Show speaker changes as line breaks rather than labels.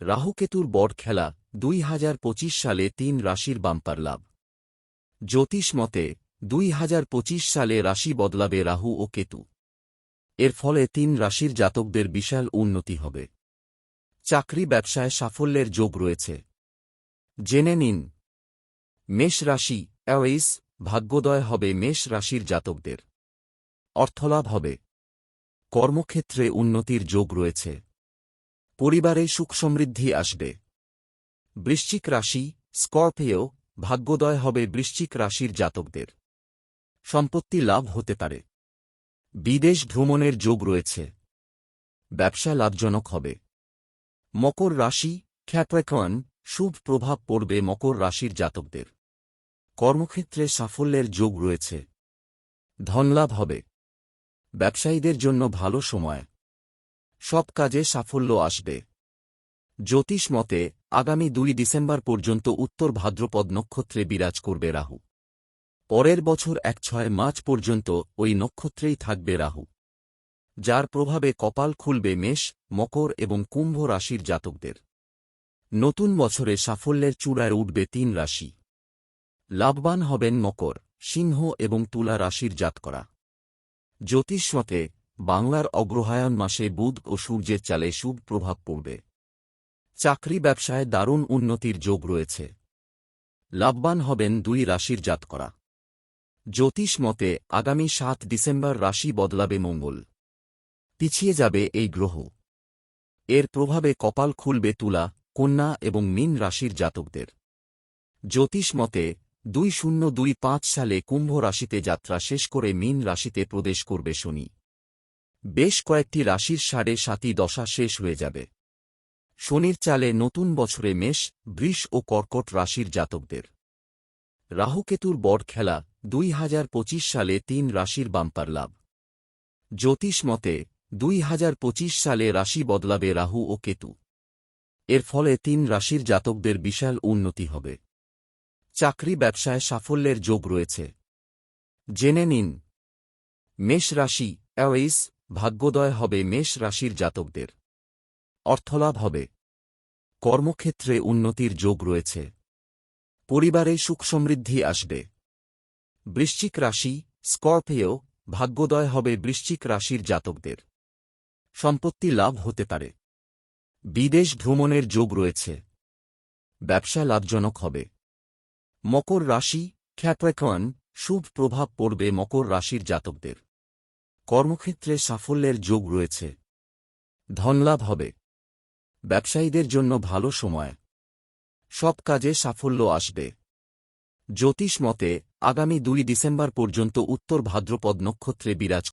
রাহুকেতুর বট খেলা দুই হাজার পঁচিশ সালে তিন রাশির বাম্পার লাভ। জ্যোতিষ মতে, দুই হাজার পঁচিশ সালে রাশি বদলাবে রাহু ও কেতু। এর ফলে তিন রাশির জাতকদের বিশাল উন্নতি হবে। চাকরি ব্যবসায় সাফল্যের যোগ রয়েছে। জেনে নিন, মেষ রাশি, অ্যাওয়েস, ভাগ্যোদয় হবে মেষ রাশির জাতকদের। অর্থলাভ হবে। কর্মক্ষেত্রে উন্নতির যোগ রয়েছে। পরিবারে সুখ সমৃদ্ধি আসবে। বৃশ্চিক রাশি, স্করপিও, ভাগ্যোদয় হবে বৃশ্চিক রাশির জাতকদের। সম্পত্তি লাভ হতে পারে। বিদেশ ভ্রমণের যোগ রয়েছে। ব্যবসা লাভজনক হবে। মকর রাশি খ্যাপ্রেকন শুভ প্রভাব পড়বে মকর রাশির জাতকদের। কর্মক্ষেত্রে সাফল্যের যোগ রয়েছে। ধনলাভ হবে। ব্যবসায়ীদের জন্য ভালো সময়। সব কাজে সাফল্য আসবে। জ্যোতিষ মতে, আগামী দুই ডিসেম্বর পর্যন্ত উত্তর ভাদ্রপদ নক্ষত্রে বিরাজ করবে রাহু। পরের বছর এক ছয় মার্চ পর্যন্ত ওই নক্ষত্রেই থাকবে রাহু। যার প্রভাবে কপাল খুলবে মেষ, মকর এবং কুম্ভ রাশির জাতকদের। নতুন বছরে সাফল্যের চূড়ায় উঠবে তিন রাশি। লাভবান হবেন মকর, সিংহ এবং তুলা রাশির জাতকরা। জ্যোতিষমতে বাংলার অগ্রহায়ণ মাসে বুধ ও সূর্যের চালে শুভ প্রভাব পড়বে। চাকরি ব্যবসায় দারুণ উন্নতির যোগ রয়েছে। লাভবান হবেন দুই রাশির জাতকরা। জ্যোতিষ মতে, আগামী সাত ডিসেম্বর রাশি বদলাবে মঙ্গল। পিছিয়ে যাবে এই গ্রহ। এর প্রভাবে কপাল খুলবে তুলা, কন্যা এবং মীন রাশির জাতকদের। জ্যোতিষ মতে, দুই শূন্য দুই পাঁচ সালে কুম্ভ রাশিতে যাত্রা শেষ করে মীন রাশিতে প্রবেশ করবে শনি। বেশ কয়েকটি রাশির সাড়ে সাতই দশা শেষ হয়ে যাবে। শনির চালে নতুন বছরে মেষ, বৃষ ও কর্কট রাশির জাতকদের। রাহুকেতুর বড় খেলা, দুই হাজার পঁচিশ সালে তিন রাশির বাম্পার লাভ। জ্যোতিষ মতে, দুই হাজার পঁচিশ সালে রাশি বদলাবে রাহু ও কেতু। এর ফলে তিন রাশির জাতকদের বিশাল উন্নতি হবে। চাকরি ব্যবসায় সাফল্যের যোগ রয়েছে। জেনে নিন। মেষ রাশি অ্যাওয়েস ভাগ্যোদয় হবে মেষ রাশির জাতকদের। অর্থলাভ হবে। কর্মক্ষেত্রে উন্নতির যোগ রয়েছে। পরিবারে সুখ সমৃদ্ধি আসবে। বৃশ্চিক রাশি, স্করপিও, ভাগ্যোদয় হবে বৃশ্চিক রাশির জাতকদের। সম্পত্তি লাভ হতে পারে। বিদেশ ভ্রমণের যোগ রয়েছে। ব্যবসা লাভজনক হবে। মকর রাশি খ্যাপ্রেকন শুভ প্রভাব পড়বে মকর রাশির জাতকদের। কর্মক্ষেত্রে সাফল্যের যোগ রয়েছে। ধনলাভ হবে। ব্যবসায়ীদের জন্য ভালো সময়। সব কাজে সাফল্য আসবে। জ্যোতিষ মতে, আগামী দুই ডিসেম্বর পর্যন্ত উত্তর ভাদ্রপদ নক্ষত্রে বিরাজ